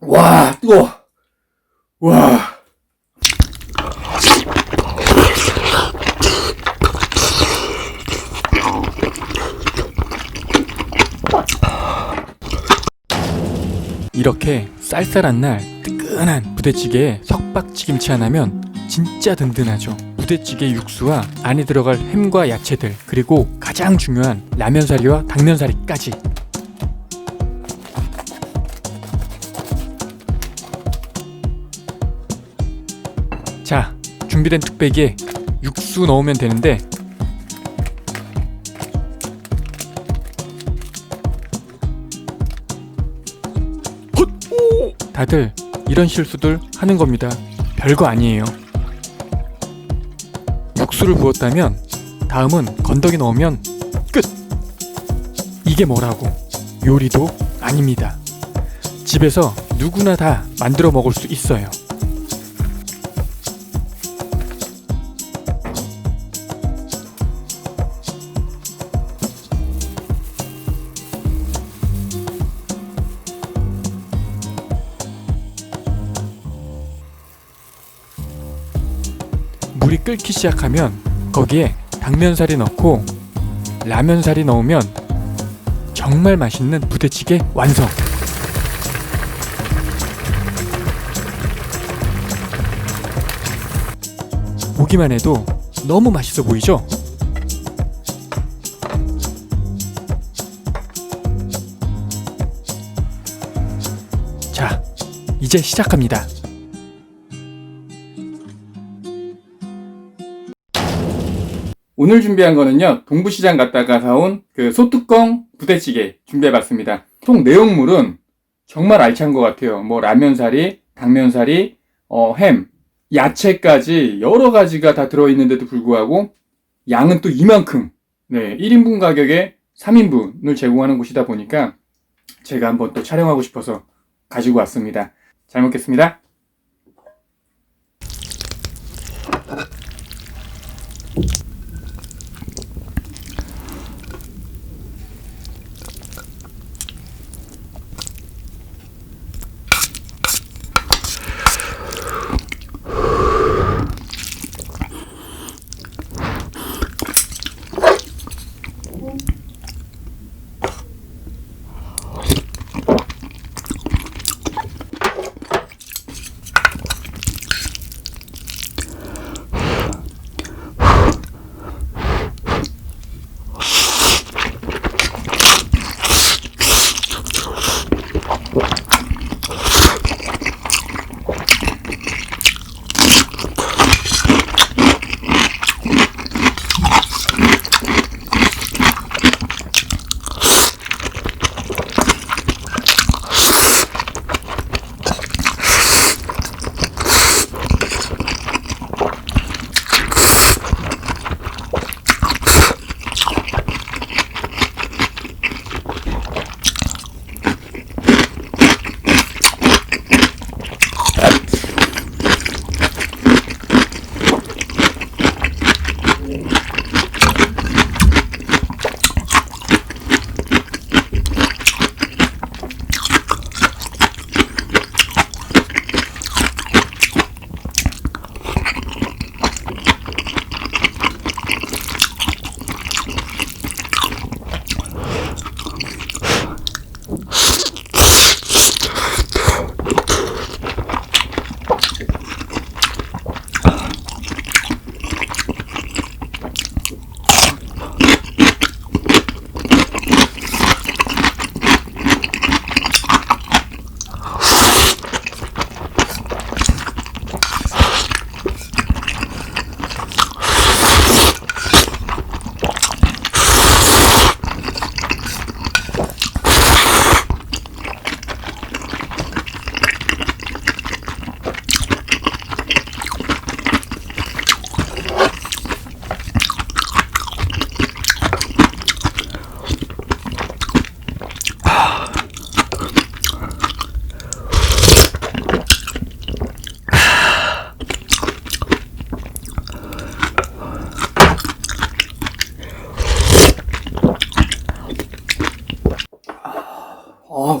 와, 뜨거워. 와. 이렇게 쌀쌀한 날 뜨끈한 부대찌개에 석박지김치 하나면 진짜 든든하죠. 부대찌개 육수와 안에 들어갈 햄과 야채들 그리고 가장 중요한 라면사리와 당면사리까지 자, 준비된 뚝배기에 육수 넣으면 되는데! 다들 이런 실수들 하는 겁니다. 별거 아니에요. 육수를 부었다면 다음은 건더기 넣으면 끝! 이게 뭐라고? 요리도 아닙니다. 집에서 누구나 다 만들어 먹을 수 있어요. 물이 끓기 시작하면 거기에 당면살이 넣고 라면살이 넣으면 정말 맛있는 부대찌개 완성. 보기만 해도 너무 맛있어 보이죠? 자, 이제 시작합니다. 오늘 준비한 거는요, 동부시장 갔다가 사온 그 소뚜껑 부대찌개 준비해봤습니다. 총 내용물은 정말 알찬 것 같아요. 뭐 라면사리, 당면사리, 어, 햄, 야채까지 여러 가지가 다 들어있는데도 불구하고 양은 또 이만큼, 네, 1인분 가격에 3인분을 제공하는 곳이다 보니까 제가 한번 또 촬영하고 싶어서 가지고 왔습니다. 잘 먹겠습니다.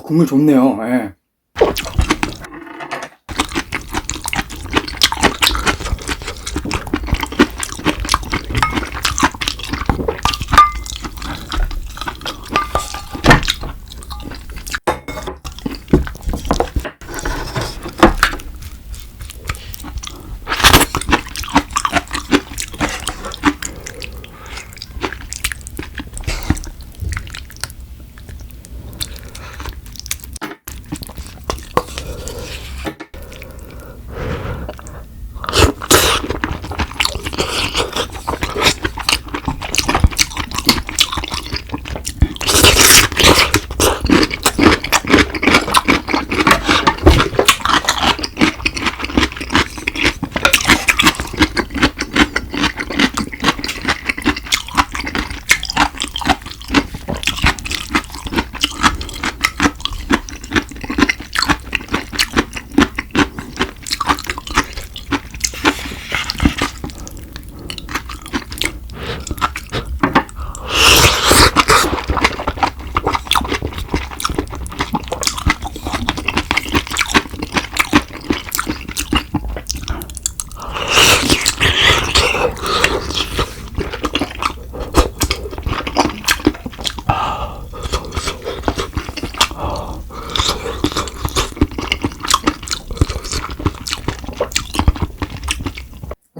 국물 좋네요. 예.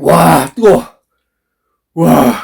와, 뜨거워. 와.